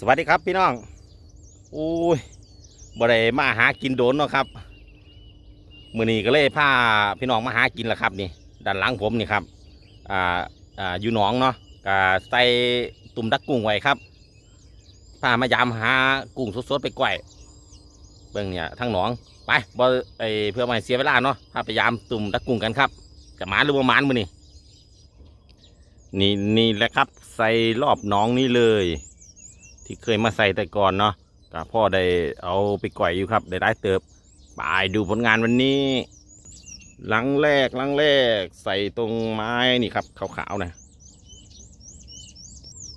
สวัสดีครับพี่น้องอุ้ยบ่ได้มาหากินโดนเนาะครับ มื้อนี้ก็เลยพาพี่น้องมาหากินละครับนี่ด้านหลังผมนี่ครับ อ่า อ่า อยู่หนองเนาะก็ใส่ตุ่มดักกุ้งไว้ครับ พามายามหากุ้งสดๆไปก่อย เบิ่งเนี่ยทั้งหนอง ไปบ่ไอเพื่อไม่เสียเวลาเนาะ พาไปยามตุ่มดักกุ้งกันครับ จะหมานหรือบ่หมานมื้อนี้นี่นี่แหละครับ ใส่รอบหน้องนี้เลย ที่เคยมาใส่แต่ก่อนเนาะก็พ่อได้เอาไปก่อยอยู่ครับ ได้ได้เติบไปดูผลงานวันนี้ หลังแรกหลังแรกใส่ตรงไม้นี่ครับขาวๆนะ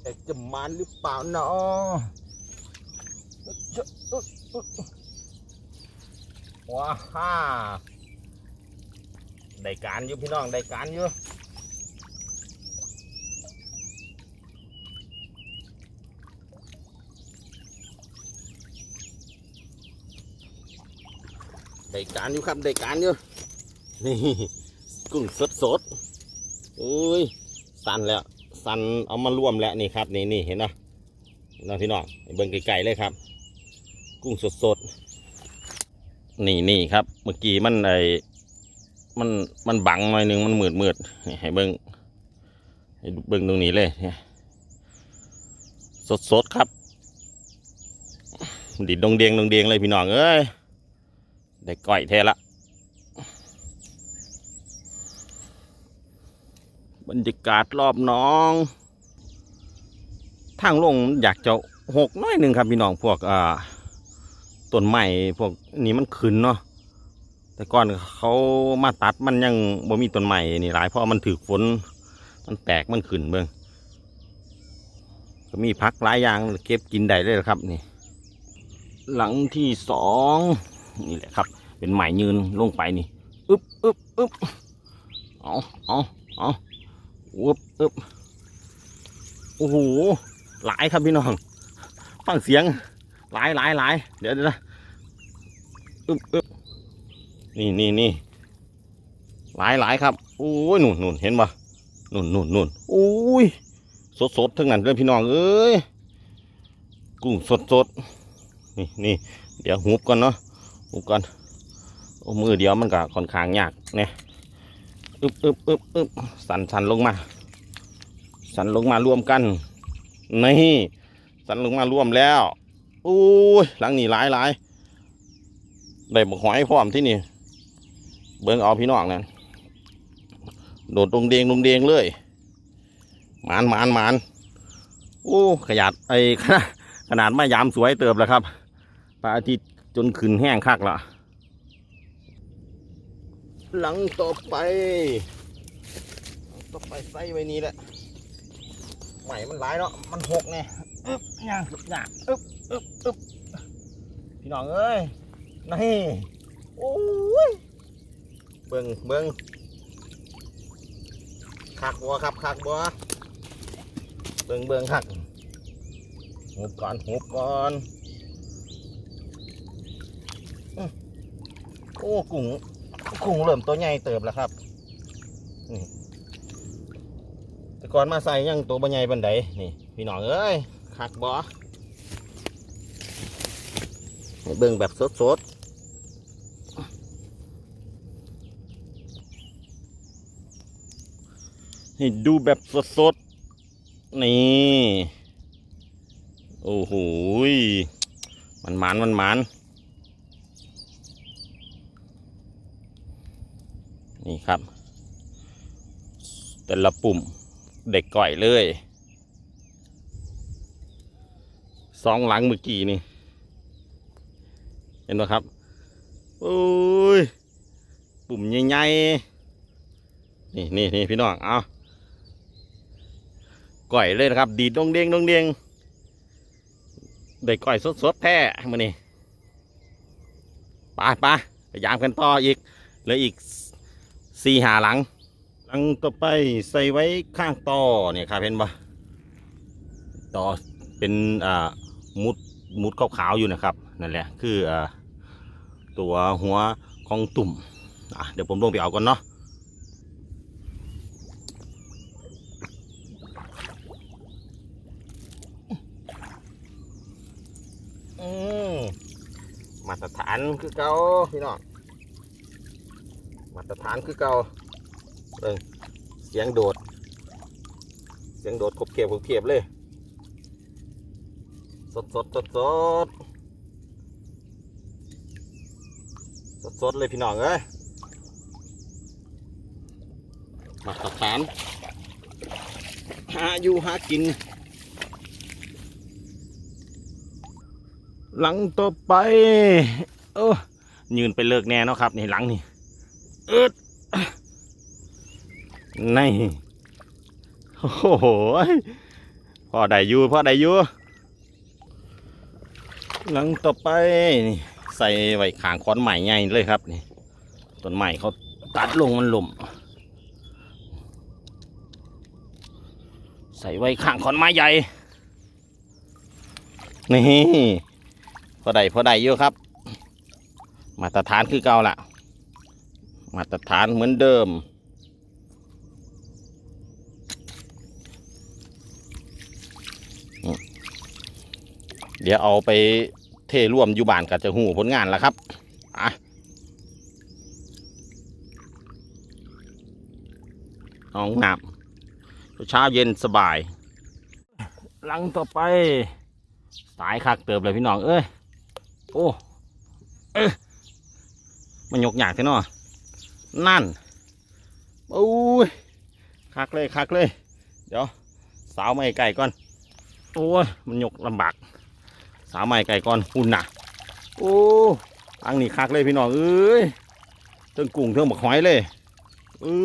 แต่จะมันหรือเปล่าเนาะว้าฮ่าได้การอยู่พี่น้องได้การอยู่ ได้การอยู่ครับได้การอยู่นี่กุ้งสดสดอุ้ยสั่นแล้วสั่นเอามารวมแล้วนี่ครับนี่นี่เห็นนะเห็นเนาะพี่น้องเบิ่งไกลๆเลยครับ กุ้งสดสดนี่นี่ครับ เมื่อกี้มันไอมันมันบังหน่อยนึงมันมืดมืดให้เบิ่งให้เบิ่งตรงนี้เลยเนี่ยสดสดครับดิดดงเดียงดงเดียงเลยพี่น้องเอ้ย ได้ก้อยแท้ละบรรยากาศรอบน้องทางลงอยากจะหกน้อยหนึ่งครับพี่น้องพวกอ่าต้นไม้พวกนี้มันขึ้นเนาะแต่ก่อนเขามาตัดมันยังบ่มีต้นไม้นี่หลายเพราะมันถือฝนมันแตกมันขึ้นเบิ่งก็มีพักหลายอย่างเก็บกินได้เลยครับนี่ หลังที่สอง นี่แหละครับ เป็นไหมยืนลงไปนี่อึบอึบอึบเอาเอาเอาอึบอึบโอ้โหหลายครับพี่น้องฟังเสียงหลายหลายหลายเดี๋ยวเดี๋ยวนะอึบอึบนี่นี่นี่หลายหลายครับโอ้ยหนุนหนุนเห็นปะหนุนหนุนหนุนโอ้ยสดสดทั้งนั้นเลยพี่น้องเอ้ยกุ้งสดสดนี่นี่เดี๋ยวหุบก่อนเนาะ อุปก่อนโอ้มือเดียวมันก็ค่อนข้างยากเนี่ยอึบอึบอึบอึบสันสันลงมา สันลงมารวมกันนี่สันลงมารวมแล้วอุ้ยหลังนี้หลายหลายได้บกหอยพร้อมที่นี่ เบิ่งเอาพี่น้องนั่นโดดตรงเดงตรงเดงเลยหมานหมานหมานโอ้ขยัดไอ้ขนาดขนาดมายามสวยเติบแล้วครับพระอาทิตย์ จนขึ้นแห้งคักละหลังต่อไปต่อไปใส่ไว้นี้แหละใหม่มันหลายเนาะมันหกไงอึ๊บย่างย่างอึ๊บอึ๊บอึ๊บพี่น้องเอ้ยนี่โอ้ยเบิ่งเบิ่งคักบัวครับคักบัวเบิ่งเบิ่งคักหุบก่อนหุบก่อน โอ้กุ้งกุ้งเริ่มตัวใหญ่เติบแล้วครับนี่แต่ก่อนมาใส่ยังตัวบใหญ่บันไดนี่ พี่น้องเอ้ยคักบอให้เบิ่งแบบสดๆให้ดูแบบสดๆนี่ โอ้โหมันหมานมันหมาน นี่ครับ แต่ละปุ่มเด็กก่อยเลยสองหลังเมื่อกี้นี่ เห็นไหมครับโอ้ยปุ่มใหญ่ๆนี่นี่นี่พี่น้องเอาก่อยเลยนะครับ ดีดดงเด้งดงเด้งเด็กก่อยสดๆแท้มานี่ไปไปพยายามกันต่ออีกเหลืออีก สี่หาหลัง หลังต่อไปใส่ไว้ข้างต่อเนี่ยครับเห็นปะต่อเป็นอ่ามุดมุดขาวๆอยู่นะครับนั่นแหละคืออ่าตัวหัวของตุ่มอะเดี๋ยวผมลงไปเอาก่อนเนาะอืมาตรฐานคือเก่าพี่น้อง มาตรฐานคือเก่าเบิ่งเสียงโดด เสียงโดดขบเขียบขบเขียบเลย สดสดสดสดสดสดเลยพี่น้องเอ้ยมาตรฐานหาอยู่หากิน หลังต่อไป เออยืนไปเลิกแน่เนาะครับ นี่หลังนี่ อิดนี่โอ้โหพ่อได้อยู่พ่อได้อยู่หลังต่อไปนี่ใส่ไว้ขางคอนใหม่ใหญ่เลยครับนี่ต้นใหม่เขาตัดลงมันหล่มใส่ไว้ข้างขอนไม้ใหญ่ นี่พอได้พอได้เยอะครับ มาตรฐานคือเก่าละ มาตรฐานเหมือนเดิม เดี๋ยวเอาไปเทร่วมอยู่บ้านกับจะหูผลงานแล้วครับอะห้องน้ำเช้าเย็นสบาย หลังต่อไป สายคักเติบเลยพี่น้อง เอ้ย โอ้ เอ้ยมันยกหยากใช่เนาะ นั่นโอ้ยคักเลยคักเลย เดี๋ยว สาวไม่ไก่ก่อน โอ้ยมันยกลำบาก สาวไม่ไก่ก่อนหุ่นน่ะโอ้อังนี่คักเลยพี่น้องเอ้ยเทิงกุ้งเทิงบักหอยเลยเอ้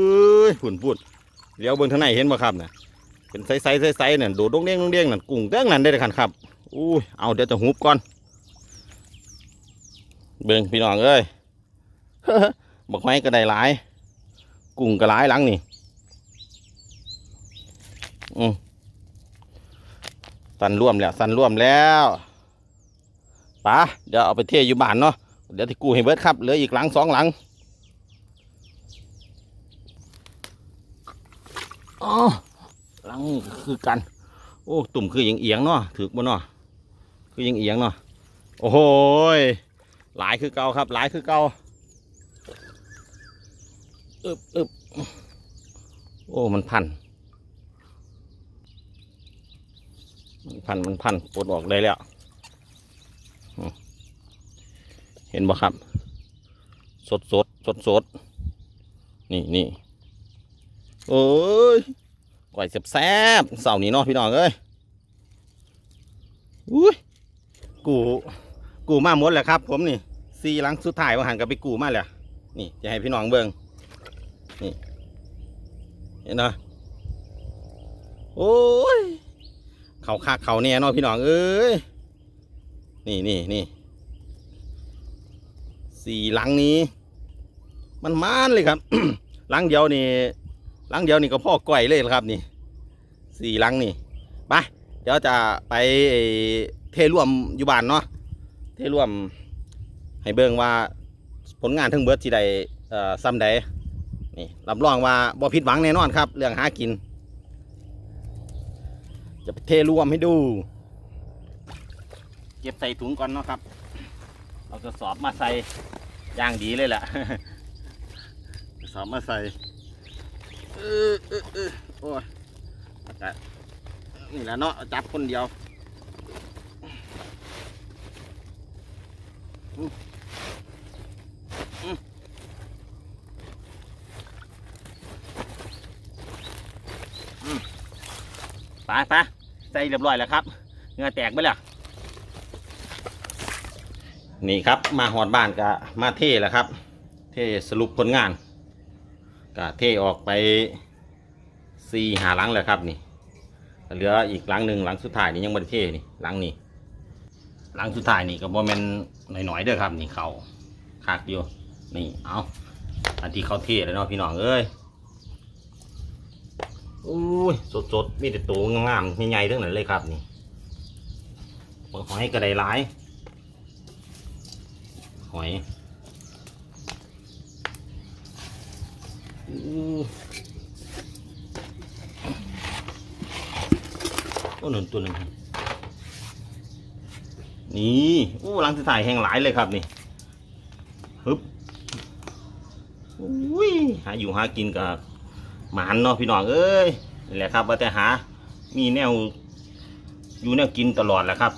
ยฝุ่นฝุ่นเลี้ยวเบิ่งทางไหนเห็นบ่ครับเนี่ยเป็นไซส์ไซส์ไซส์เนี่ยโดดดงเด้งดงเด้งนั่นกุ้งเด้งนั่นได้เลยคันครับอู้ยเอาเดี๋ยวจะหุบก่อน เบิ่งพี่น้องเอ้ย บกไม้ก็ได้หลาย กุ้งก็หลายหลังนี่อืมสันร่วมแล้ว สันร่วมแล้วปะเดี๋ยวเอาไปเทยอยู่บ้านเนาะเดี๋ยวที่กูให้เบิดครับเหลืออีกหลังสองหลังอ๋อหลังนี่คือกัน โอ้ตุ่มคือยังเอียงเนาะถือบ่เนาะคือยังเอียงเนาะโอ้โหยหลายคือเก่าครับ หลายคือเก่า อึบอึบโอ้มันพัน มันพัน มันพันปลดออกได้แล้ว เห็นบ่ครับ สดสดสดสดนี่นี่โอ้ยก่อยแซ่บเสาร์นี้เนาะพี่น้องเอ้ยอุ้ยกูกูมาหมดแล้วครับ ผมนี่สี่หลังสุดท้ายว่าหันกับไปกูมาแล้วนี่จะให้พี่น้องเบิ่ง เห็นเนาะโอ้ยเขาคักเขาเนี่ยเนาะพี่น้องเอ้ยนี่นี่นี่สี่หลังนี้ มันมานเลยครับหลังเดียวนี่หลังเดียวนี่ก็พ่อก้อยเลยครับนี่สี่หลังนี่ไปเดี๋ยวจะไปเทร่วมอยู่บ้านเนาะเทร่วมให้เบิ่งว่าผลงานทั้งเบิดที่ใดซ้ำใด นี่รับรองว่าบ่ผิดหวังแน่นอนครับ เรื่องหากิน จะเทรวมให้ดู เก็บใส่ถุงก่อนเนาะครับเอากระสอบมาใส่อย่างดีเลยแหละกระสอบมาใส่เออเออเออโอ้ยนี่แหละเนาะจับคนเดียวอืมอืมอืมไปไปใส่เรียบร้อยแล้วครับเหงือแตกไปแล้วนี่ครับมาหอดบ้านก็มาเทแล้วครับ เทสรุปผลงานก็เทออกไปสี่หาหลังแล้วครับนี่เหลืออีกหลังหนึ่งหลังสุดท้ายนี่ยังไม่ได้เทนี่หลังนี่หลังสุดท้ายนี่ก็บ่แม่นหน่อยๆเด้อครับ นี่เขาคักอยู่นี่เอาอันที่เขาเทแล้วเนาะพี่น้องเอ้ย อุ้ยสดๆ มีแต่ตัวงามๆใหญ่ๆทั้งนั้นเลยครับนี่หอยกระไดหลาย หอยอู้โอ้หนึ่งตัวหนึ่งนี่อู้หลังสุดท้ายแห้งหลายเลยครับนี่ฮึบอุ้ยหาอยู่หากินกับ หมานเนาะพี่น้องเอ้ยนี่แหละครับว่าแต่หา มีแนว อยู่แนวกินตลอดแหละครับ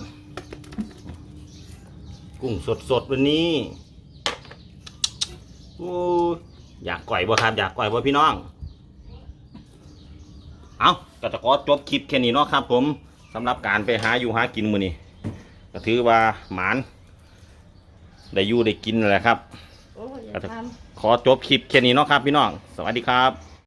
กุ้งสดสดๆวันนี้โอ้ยอยากก่อยบ่ครับ อยากก่อยบ่พี่น้อง เอาก็จะขอจบคลิปแค่นี้เนาะครับ ผมสำหรับการไปหาอยู่หากินมื้อนี้ก็ถือว่าหมานได้อยู่ได้กินนั่นแหละครับ โอ้ยอย่าทำ ขอจบคลิปแค่นี้เนาะครับพี่น้อง สวัสดีครับ